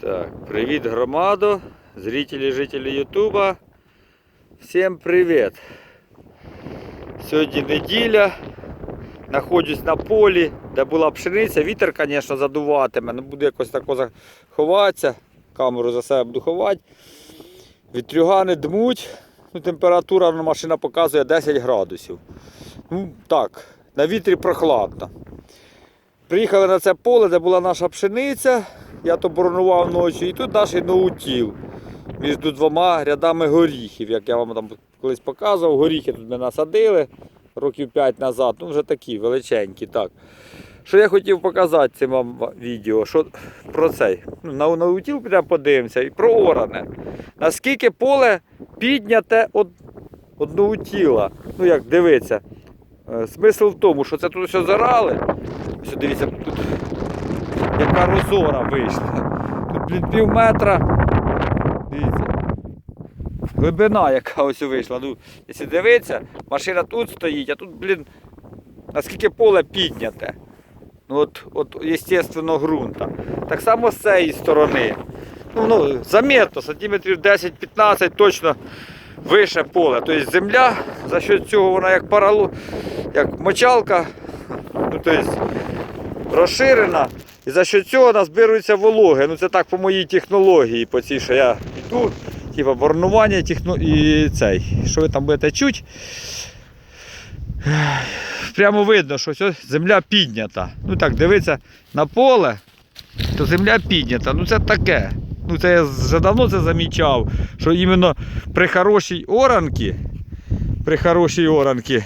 Так, привіт громаду, зрителі, жителі Ютуба. Всім привіт. Сьогодні неділя. Знаходжусь на полі, де була пшениця. Вітер, звісно, задуватиме, але буду якось тако заховатися. Камеру за себе буду ховати. Вітрюгани дмуть. Ну, температура ну, машина показує 10 градусів. Ну, так, на вітрі прохладно. Приїхали на це поле, де була наша пшениця. Я то боронував ночі. І тут наш ноутіл між двома рядами горіхів, як я вам там колись показував. Горіхи тут ми насадили років 5 назад. Ну вже такі величенькі. так. Що я хотів показати цим вам відео, що про цей. Ну, на наутіл підемо подивимося і про оране. Наскільки поле підняте від, від наутіла. Ну як дивиться. Е, Смисл в тому, що це тут все зарали. Ось дивіться, тут яка розора вийшла. Тут, блін, пів метра. Дивіться. Глибина яка ось вийшла. Ну, якщо дивитися, машина тут стоїть, а тут, блін, наскільки поле підняте. Ну, от, от, естественно, ґрунта. Так само з цієї сторони. Ну, ну, заметно, сантиметрів 10-15 точно вище поле. Тобто земля, за що цього вона як паралу, як мочалка, ну, тобто, розширена. І за що цього назбирується вологи. Ну це так по моїй технології, по цій, що я йду, типу борнування техно... і цей. Що ви там будете чути? Прямо видно, що ось земля піднята. Ну так, дивиться на поле, то земля піднята. Ну це таке. Ну це я вже давно це замічав, що іменно при хорошій оранці, при хорошій оранці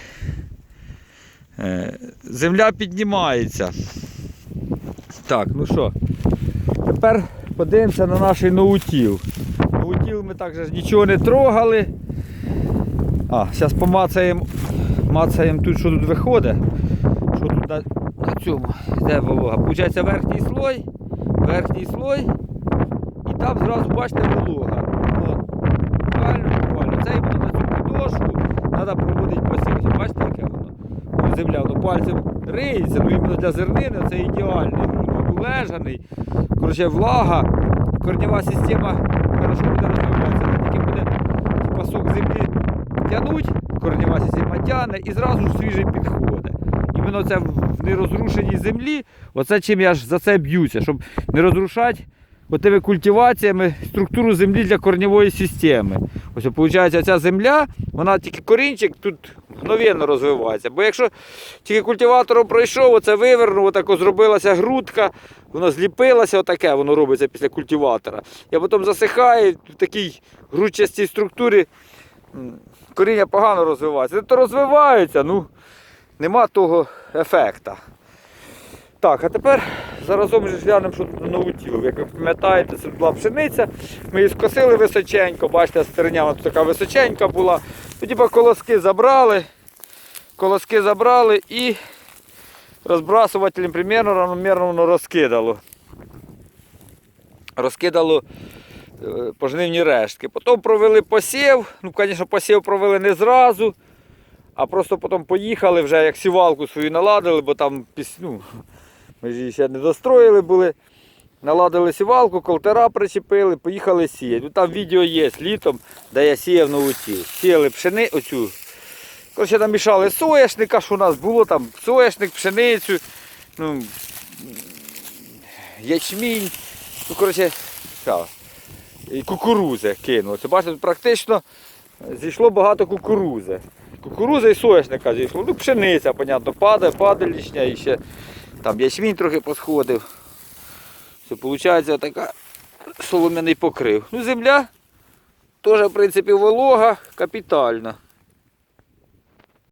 е, земля піднімається. Так, ну що, тепер подивимося на наш ноутіл. Ноутіл ми так же нічого не трогали. А, зараз помацаємо мацаємо тут, що тут виходить. Що тут на, на цьому, де волога. Получається верхній слой, верхній слой. І там зразу бачите волога. Буквально, буквально. Це іменно на цю підошву треба проводити посів. Бачите, яке воно? Земля, воно пальцем риється, ну іменно для зернини це ідеальний ґрунт. Коротше, влага, корнєва система хорошо буде розвиватися. Тільки буде пасок землі тягнуть, корнєва система тягне і зразу ж свіжий підходить. Іменно це в нерозрушеній землі, оце чим я ж за це б'юся, щоб не розрушати отими культиваціями структуру землі для корнєвої системи. Ось виходить, ця земля, вона тільки корінчик тут мгновенно розвивається. Бо якщо тільки культиватором пройшов, оце вивернув, отако зробилася грудка, воно зліпилося, отаке воно робиться після культиватора. І потім засихає в такій грудчастій структурі коріння погано розвивається. То розвиваються, ну нема того ефекта. Так, а тепер заразом же глянемо, що тут наутіло. Як ви пам'ятаєте, це була пшениця. Ми її скосили височенько, бачите, стерня тут така височенька була. Тоді колоски забрали, колоски забрали і розбрасувателем примерно равномірно воно розкидало. Розкидало е, пожнивні рештки. Потім провели посів. Ну, звісно, посів провели не зразу, а просто потім поїхали, вже як сівалку свою наладили, бо там ну, ми ж її ще не достроїли були. Наладили сівалку, колтера причепили, поїхали сіяти. Там відео є літом, де я сіяв на уті. Сіяли пшени, оцю. Коротше, там мішали соняшника, що у нас було там соняшник, пшеницю, ну, ячмінь. Ну, коротше. І кукурузи кинули. Це бачите, практично зійшло багато кукурузи. Кукуруза і соняшника зійшло. Ну, пшениця, понятно, падає, падає лишня і ще там ячмінь трохи посходив. Все, виходить така солом'яний покрив. Ну, земля теж, в принципі, волога, капітальна.